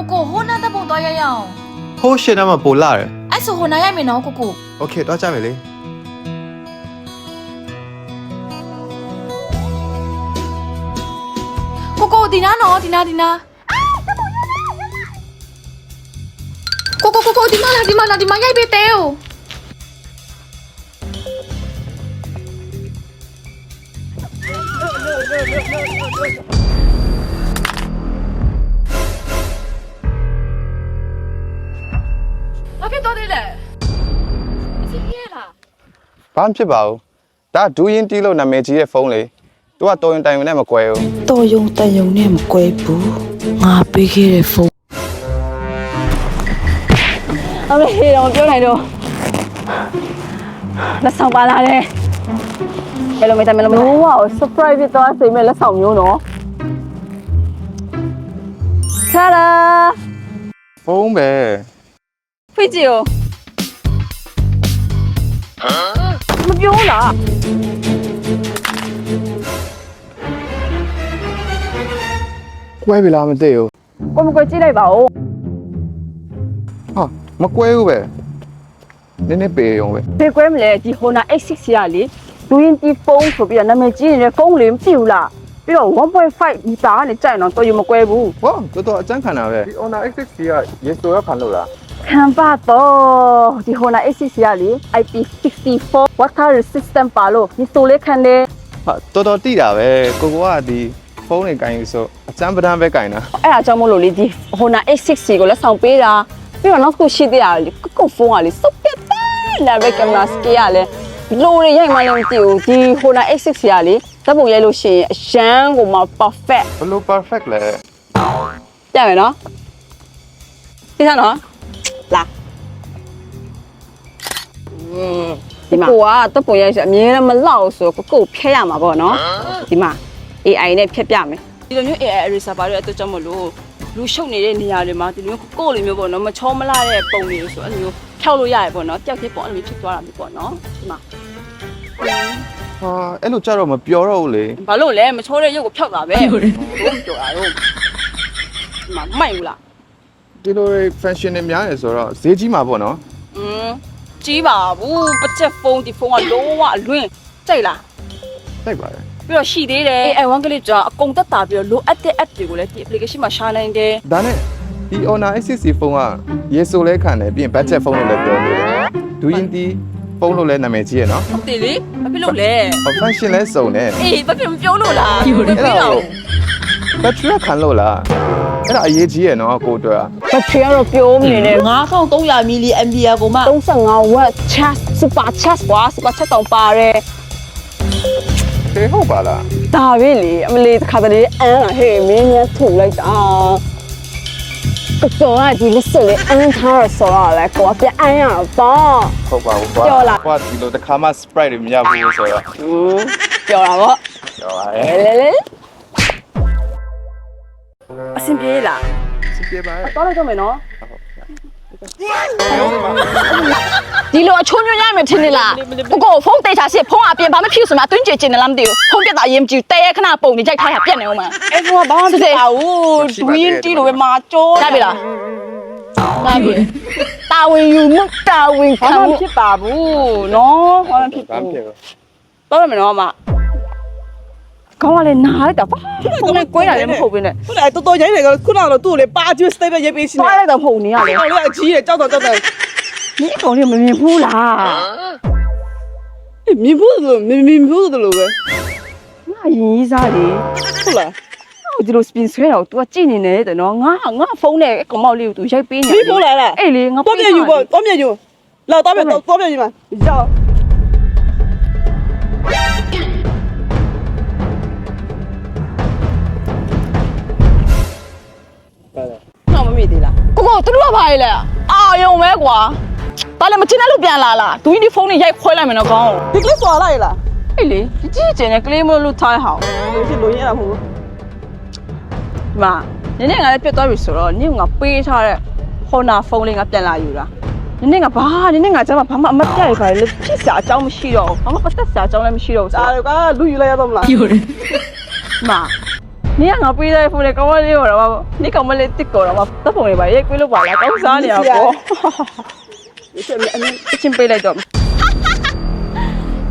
ကိုကိုဟိုနာတပ်ဖို့သွားရရအောင် ဟိုးရှင်းတော့မပိုလာတယ် အဲ့ဆိုဟိုနာရိုက်မယ်နော်ကိုကို โอเคတော့ကြမယ်လေ ကိုကိုဒီနာနော်ဒီနာဒီနာကိုကိုကိုကိုဒီမလာဒီမလာဒီမရိုက်ပေးတဲ哦 ဘာမှဖြစ်ပါဘူးဒါဒူးရင်တီးလို့နာမည်ကြီးရဲ့ဖုန်းလေသူကတော်ရင်တိုင်ဝင်နဲ့မကွဲဘူးတော်ယုံတန်ယုံနဲ့မကွဲဘူးငါပေးခဲ့တဲ့ဖုန်းအမေတော့ပြောနိုင်တော့လက်ဆောင်ပါလာတယ်ဘယ်လိုမေးတယ်ဘယ်လိုမေးဝါ surprise ဖြစ်သွားစိတ်မဲ့လက်ဆောင်မျိုးနော်ဆရာဖုန်းပဲဖိကြည့်ရောမ ပြောလားကွဲပြီလားမသိဘူးကိုမကွကြည့်လိုက်ပါဦးဟာမကွဲဘူးပဲနည်းနည်းပေရုံပဲဖေကွဲမလဲဒီ Honor X6 ရလေလူရင်းတီဖုန်းဆိုပြီးတော့နာမည်ကြီးနေတဲ့ဖုန်းလေးမသိဘူးလားပြီးတော့1.5မီတာနဲ့ကြိုက်တော့တော်ရမကွဲဘူးဟောတော်တော်အကျန်းခံတာပဲဒီ Honor X6 ကရေဆိုရခံလို့လား ခံပါတော့ဒီ Honor A6 ရလေ IP64 water resistant ပါလို့ဒီဆိုလေးခံတယ်ဟာတော်တော်တိတာပဲကိုကိုကဒီဖုန်းတွေကင်ယူဆိုအကျန်းပဒန်းပဲကင်တာအဲ့ဒါကြောင့်မို့လို့လေဒီ Honor A6 ကိုလက်ဆောင်ပေးတာပြီးတော့နောက်တစ်ခုရှိသေးတာလေကိုကိုဖုန်းကလေစုပ်ပြတ်တယ်လာပဲကင်မရာစကေးရလေလိုရရိုက်မှလည်းမသိဘူးဒီ Honor A6 ရလေဓာတ်ပုံရိုက်လို့ရှိရင်အရန်ကိုမှ perfect ဘလို့ perfect လဲပြမယ်နော်သိစားနော် ဒီမှာကိုကတပ်ပုံရိုက်ဆိုအမြဲတမ်းမလောက်ဆိုကိုကိုဖျက်ရမှာပေါ့နော်ဒီမှာ AI နဲ့ဖျက်ပြမယ်ဒီလိုမျိုး AI eraser ပါတော့အတူကြောင့်မလို့လူရှုပ်နေတဲ့နေရာတွေမှာဒီလိုမျိုးကိုလိုမျိုးပေါ့နော်မချောမလာတဲ့ပုံတွေဆိုအဲ့လိုမျိုးဖြောက်လို့ရရပေါ့နော်တယောက်တည်းပေါ့အဲ့လိုမျိုးဖြစ်သွားတာမျိုးပေါ့နော်ဒီမှာဟာအဲ့လိုကြတော့မပြောတော့ဘူးလေဘာလို့လဲမချောတဲ့ရုပ်ကိုဖြောက်တာပဲဟုတ်ပြောတာတော့ဒီမှာမိုက်ဘူးလားဒီလို function တွေများနေဆိုတော့ဈေးကြီးမှာပေါ့နော်อืม ကြီးပါဘူးပချက်ဖုန်းဒီဖုန်းကလုံးဝအလွင့်ကြိုက်လားတိုက်ပါတယ်ပြီးတော့ရှိသေးတယ် AI 1ကလေးကြာအကုန်သက်တာပြီးတော့လိုအပ်တဲ့ app တွေကိုလည်းဒီ application မှာရှာနိုင်တယ်ဒါနဲ့ဒီ Honor A6C ဖုန်းကရေဆိုလဲခံတယ်ပြီးရင် budget ဖုန်းလို့လည်းပြောနေတယ်ဒူးရင်တီးဖုန်းလို့လည်းနာမည်ကြီးရနော်ဟုတ်တယ်လေဘာဖြစ်လို့လဲ function လဲစုံတယ်အေးဘာဖြစ်မပြောလို့လားပြီးတော့ battery ခံလို့လားအဲ့ဒါအရေးကြီးရနော်ကိုအတွက်ဘာဖြစ်ရတော့ပြောမနေနဲ့9300 mAh ကိုမှ35 watt charge super charge ကွာ super charge တောင်ပါတယ်ခေဟုတ်ပါလားဒါပဲလေအမလေးတစ်ခါတလေအန်းဟေးမင်းများထုတ်လိုက်တာကတော့ကဒီလက်စလေးအန်းထားရဆိုတော့လေကိုကပြန်အန်းရတော့ဟုတ်ပါဘူးကွာပြောလား ကွာဒီလိုတစ်ခါမှ sprite တွေမရဘူးဆိုတော့อืมပြောတာပေါ့ပြောပါရဲ့ လေလေအဆ င်ပြေလားစစ်ပြေပါရဲ့တော်လိုက်တော့မယ်နော်ဒီလိုအချုံညွှန်ရမယ်ထင်နေလား不过ဖုန်းတေချာစစ်ဖုန်းအပြင်ဘာမှဖြစ်စမှာတွင်းကျကျနေလားမသိဘူးဖုန်းပြတ်တာရင်မကြည့်တဲရခဏပုံနေကြိုက်ထားတာပြက်နေအောင်မအဲ့ဖုန်းကဘာမှမဖြစ်ပါဘူးဒွင်းတီလိုပဲမာကြောလာပြီလားလာပြီတာဝန်ယူမှုတာဝန်ခံမှုဖြစ်ပါဘူးနော်ဘာမှဖြစ်ဘာဘူးဖြစ်လဲတော့မယ်နော်အမ ကောင်းကလည်းနားလိုက်တာဘာဖုန်းနဲ့ကွဲတာလည်းမဟုတ်ဘူးနဲ့ ခုနကတော်တော်ရိုင်းနေကခုနကတော့သူ့ကိုလေပါကျွတ် step ရေးပေးစီနေ သွားလိုက်တော့ဖုန်းနေရလေ အောင်လေအကြီးရကြောက်တော့ကြောက်တယ် 你一ကောင်လေးမမြင်ဘူးလား မြင်ဘူးလို့မြင်မြင်ဘူးလို့ပဲ ငါရင်ကြီးစားလေ ဟုတ်လား ဟိုဒီလို spin ဆွဲတော့ तू ကကြည့်နေတယ်တဲ့နော်ငါငါဖုန်းနဲ့ကောင်မောက်လေးကို तू ရိုက်ပေးနေ ဒီဖုန်းလာလား အဲ့လေငါ တော့ပြန်ယူပေါ့တော့ပြန်ယူလာတော့ပြန်တော့ပြန်ယူမှာကြောက် ငါမမေ့သေးလားကိုကိုသူတို့ကဘာလဲလဲအာယုံပဲကွာဘာလဲမချင်းတဲ့လူပြန်လာလားသူဒီဖုန်းနဲ့ရိုက်ခွဲလိုက်မယ်နော်ကောင်းဒီကလေးစွာလိုက်လားအဲ့လေဒီကြည့်ကျင်တဲ့ကလေးမလို့ထားဟောင်းလို့ဖြစ်လို့ရတာမဟုတ်ဒီမှာနင်းနဲ့ငါလည်းပြတ်သွားပြီဆိုတော့နင်းကငါပေးထားတဲ့ Honor ဖုန်းလေးငါပြန်လာယူတာနင်းနဲ့ငါဘာနင်းနဲ့ငါကျမဘာမှအမတ်ပြရပါလေဖြစ်စရာအကြောင်းမရှိတော့ဘူးဘာမှပတ်သက်စရာအကြောင်းလည်းမရှိတော့ဘူးဒါကလူယူလိုက်ရတော့မလားဒီမှာ နေကငါပေးတဲ့ဖုန်းလေးကောင်းမလေးတော့တော့နေကောင်မလေးတစ်ကောတော့တပ်ပုံလေးပါရိုက်ကွေးလို့ပါလားကောင်းစားနေရပေါ့ဒီချက်အမင်းအချင်းပေးလိုက်တော့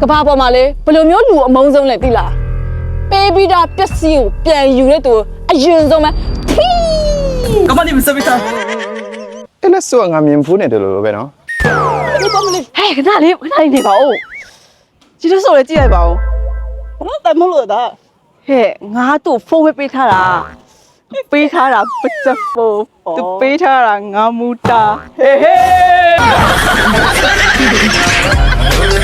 ကဘာပေါ်မှာလေဘယ်လိုမျိုးလူအမုန်းဆုံးလဲသိလားပေးပြီးတာပစ္စည်းကိုပြန်ယူတဲ့သူအရင်ဆုံးပဲထီးကဘာနေမစပိတာအဲ့လက်ဆိုငါမြင်ဖူးနေတယ်လို့ပဲနော်ဒီကောင်မလေးဟဲ့ခဏလေးခဏလေးနေပါဦးကြည့်လို့ဆိုလေကြည့်လိုက်ပါဦးဘာလို့တမ်းမလို့တာ ဟဲ့ငါတို့ဖုန်းပဲပေးထားတာပေးထားတာဘတ်ဂျက်ဖုန်းသူပေးထားတာငါမူတာဟေးဟေး